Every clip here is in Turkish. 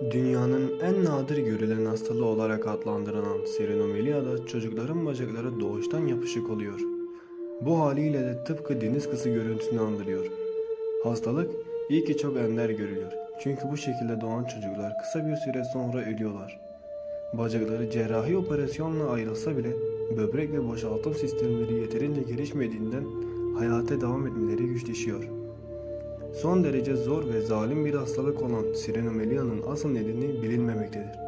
Dünyanın en nadir görülen hastalığı olarak adlandırılan sirinomeliada çocukların bacakları doğuştan yapışık oluyor. Bu haliyle de tıpkı deniz kızı görüntüsünü andırıyor. Hastalık iyi ki çok ender görülüyor. Çünkü bu şekilde doğan çocuklar kısa bir süre sonra ölüyorlar. Bacakları cerrahi operasyonla ayrılsa bile böbrek ve boşaltım sistemleri yeterince gelişmediğinden hayata devam etmeleri güçleşiyor. Son derece zor ve zalim bir hastalık olan sirinomelia'nın asıl nedeni bilinmemektedir.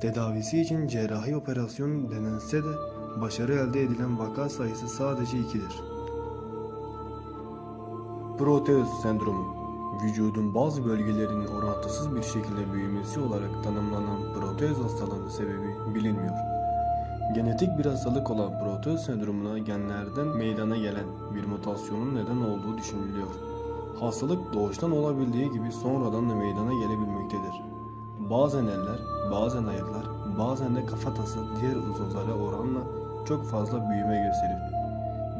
Tedavisi için cerrahi operasyon denense de başarı elde edilen vaka sayısı sadece ikidir. Proteus sendromu Vücudun bazı bölgelerinin orantısız bir şekilde büyümesi olarak tanımlanan proteus hastalığının sebebi bilinmiyor. Genetik bir hastalık olan proteus sendromuna genlerden meydana gelen bir mutasyonun neden olduğu düşünülüyor. Hastalık doğuştan olabildiği gibi sonradan da meydana gelebilmektedir. Bazen eller, bazen ayaklar, bazen de kafatası diğer uzuvlara oranla çok fazla büyüme gösterir.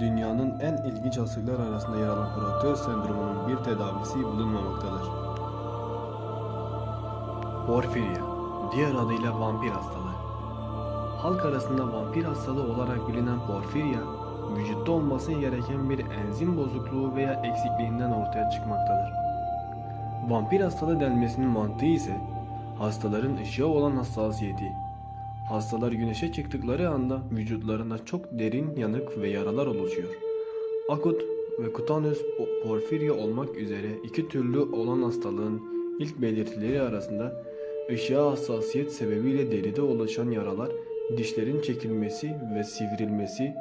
Dünyanın en ilginç hastalıklar arasında yer alan Proteus sendromunun bir tedavisi bulunmamaktadır. Porfirya, diğer adıyla vampir hastalığı. Halk arasında vampir hastalığı olarak bilinen porfirya, vücutta olması gereken bir enzim bozukluğu veya eksikliğinden ortaya çıkmaktadır. Vampir hastalığı denmesinin mantığı ise hastaların ışığa olan hassasiyeti. Hastalar güneşe çıktıkları anda vücutlarında çok derin yanık ve yaralar oluşuyor. Akut ve kutaneus porfirya olmak üzere iki türlü olan hastalığın ilk belirtileri arasında ışığa hassasiyet sebebiyle deride oluşan yaralar, dişlerin çekilmesi ve sivrilmesi,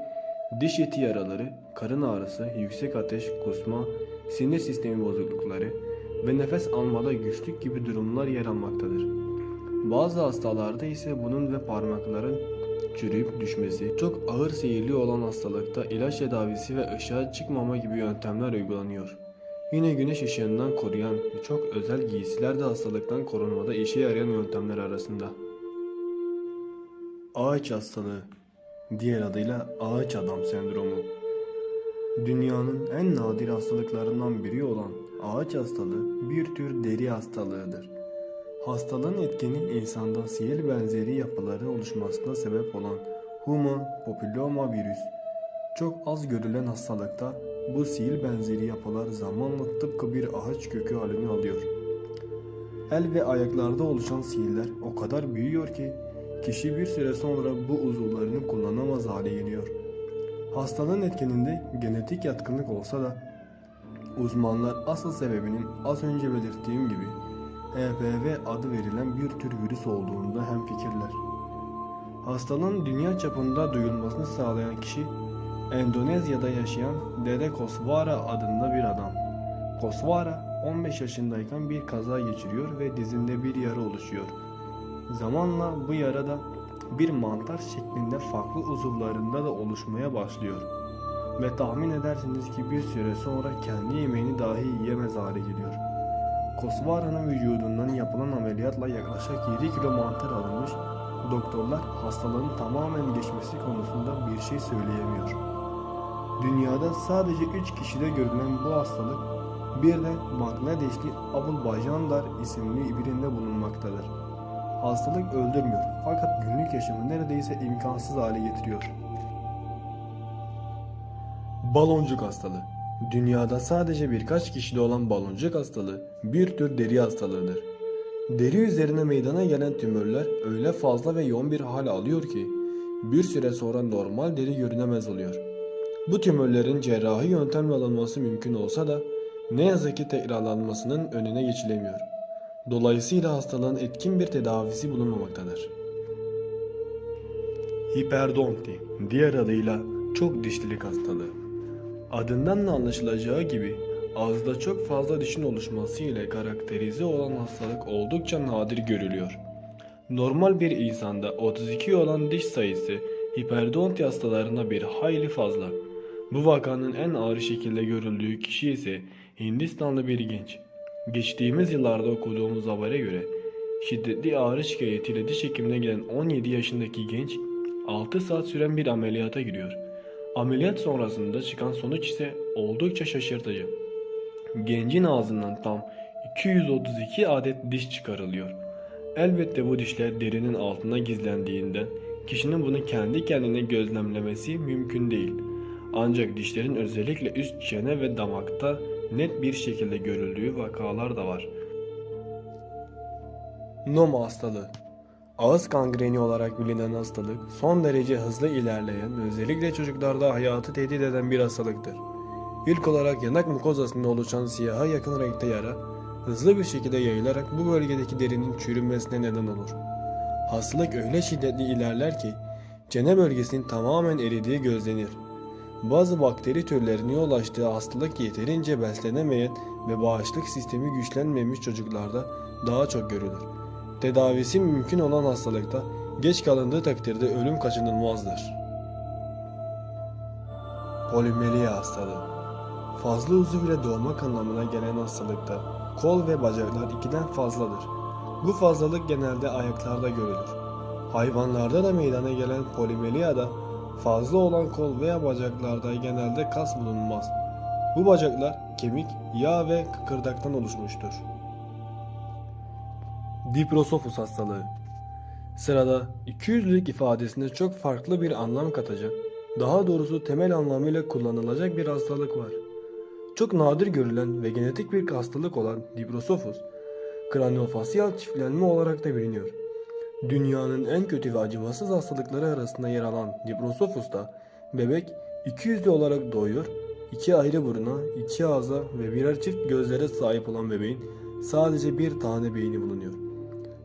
diş eti yaraları, karın ağrısı, yüksek ateş, kusma, sinir sistemi bozuklukları ve nefes almada güçlük gibi durumlar yer almaktadır. Bazı hastalarda ise bunun ve parmakların çürüyüp düşmesi, çok ağır seyirli olan hastalıkta ilaç tedavisi ve ışığa çıkmama gibi yöntemler uygulanıyor. Yine güneş ışığından koruyan ve çok özel giysiler de hastalıktan korunmada işe yarayan yöntemler arasında. Ağaç hastalığı, diğer adıyla ağaç adam sendromu. Dünyanın en nadir hastalıklarından biri olan ağaç hastalığı bir tür deri hastalığıdır. Hastalığın etkeni insanda sihir benzeri yapıların oluşmasına sebep olan Human papilloma virüs. Çok az görülen hastalıkta bu sihir benzeri yapılar zamanla tıpkı bir ağaç kökü halini alıyor. El ve ayaklarda oluşan sihirler o kadar büyüyor ki kişi bir süre sonra bu uzuvlarını kullanamaz hale geliyor. Hastalığın etkeninde genetik yatkınlık olsa da uzmanlar asıl sebebinin az önce belirttiğim gibi HPV adı verilen bir tür virüs olduğunda hemfikirler. Hastalığın dünya çapında duyulmasını sağlayan kişi Endonezya'da yaşayan Dede Koswara adında bir adam. Koswara 15 yaşındayken bir kaza geçiriyor ve dizinde bir yara oluşuyor. Zamanla bu yara da bir mantar şeklinde farklı uzuvlarında da oluşmaya başlıyor. Ve tahmin edersiniz ki bir süre sonra kendi yemeğini dahi yiyemez hale geliyor. Kosvara'nın vücudundan yapılan ameliyatla yaklaşık 7 kilo mantar alınmış, doktorlar hastalığın tamamen geçmesi konusunda bir şey söyleyemiyor. Dünyada sadece 3 kişide görülen bu hastalık bir de Bangladeşli Abul Bajandar isimli birinde bulunmaktadır. Hastalık öldürmüyor fakat günlük yaşamı neredeyse imkansız hale getiriyor. Baloncuk hastalığı Dünyada sadece birkaç kişide olan baloncuk hastalığı bir tür deri hastalığıdır. Deri üzerine meydana gelen tümörler öyle fazla ve yoğun bir hal alıyor ki bir süre sonra normal deri görünemez oluyor. Bu tümörlerin cerrahi yöntemle alınması mümkün olsa da ne yazık ki tekrarlanmasının önüne geçilemiyor. Dolayısıyla hastalığın etkin bir tedavisi bulunmamaktadır. Hiperdonti, diğer adıyla çok dişlilik hastalığı. Adından da anlaşılacağı gibi ağızda çok fazla dişin oluşması ile karakterize olan hastalık oldukça nadir görülüyor. Normal bir insanda 32 olan diş sayısı hiperdonti hastalarında bir hayli fazla. Bu vakanın en ağır şekilde görüldüğü kişi ise Hindistanlı bir genç. Geçtiğimiz yıllarda okuduğumuz habere göre şiddetli ağrı şikayetiyle diş hekimine gelen 17 yaşındaki genç 6 saat süren bir ameliyata giriyor. Ameliyat sonrasında çıkan sonuç ise oldukça şaşırtıcı. Gencin ağzından tam 232 adet diş çıkarılıyor. Elbette bu dişler derinin altına gizlendiğinden kişinin bunu kendi kendine gözlemlemesi mümkün değil. Ancak dişlerin özellikle üst çene ve damakta net bir şekilde görüldüğü vakalar da var. Noma hastalığı Ağız kangreni olarak bilinen hastalık son derece hızlı ilerleyen özellikle çocuklarda hayatı tehdit eden bir hastalıktır. İlk olarak yanak mukozasında oluşan siyaha yakın renkte yara hızlı bir şekilde yayılarak bu bölgedeki derinin çürümesine neden olur. Hastalık öyle şiddetli ilerler ki çene bölgesinin tamamen eridiği gözlenir. Bazı bakteri türlerine yol açtığı hastalık yeterince beslenemeyen ve bağışıklık sistemi güçlenmemiş çocuklarda daha çok görülür. Tedavisi mümkün olan hastalıkta geç kalındığı takdirde ölüm kaçınılmazdır. Polimelya hastalığı Fazla uzuv ile doğmak anlamına gelen hastalıkta kol ve bacaklar ikiden fazladır. Bu fazlalık genelde ayaklarda görülür. Hayvanlarda da meydana gelen polimelyada fazla olan kol veya bacaklarda genelde kas bulunmaz. Bu bacaklar kemik, yağ ve kıkırdaktan oluşmuştur. Diprosofus hastalığı Sırada 200'lük ifadesinde çok farklı bir anlam katacak, daha doğrusu temel anlamıyla kullanılacak bir hastalık var. Çok nadir görülen ve genetik bir hastalık olan Diprosofus, kraniofasyal çiftlenme olarak da biliniyor. Dünyanın en kötü ve acımasız hastalıkları arasında yer alan Diprosofus'ta bebek 200'lü olarak doğuyor, iki ayrı buruna, iki ağza ve birer çift gözlere sahip olan bebeğin sadece bir tane beyni bulunuyor.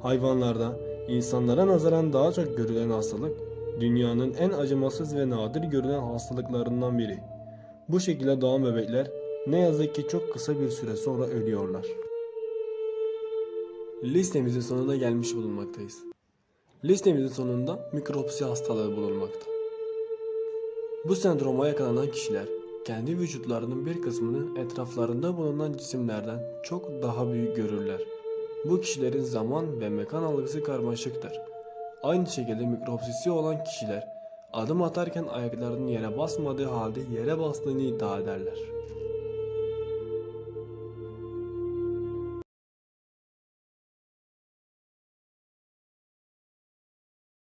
Hayvanlarda insanlara nazaran daha çok görülen hastalık dünyanın en acımasız ve nadir görülen hastalıklarından biri. Bu şekilde doğan bebekler ne yazık ki çok kısa bir süre sonra ölüyorlar. Listemizin sonuna gelmiş bulunmaktayız. Listemizin sonunda mikropsi hastalığı bulunmakta. Bu sendroma yakalanan kişiler kendi vücutlarının bir kısmını etraflarında bulunan cisimlerden çok daha büyük görürler. Bu kişilerin zaman ve mekan algısı karmaşıktır. Aynı şekilde mikropsisi olan kişiler adım atarken ayaklarının yere basmadığı halde yere bastığını iddia ederler.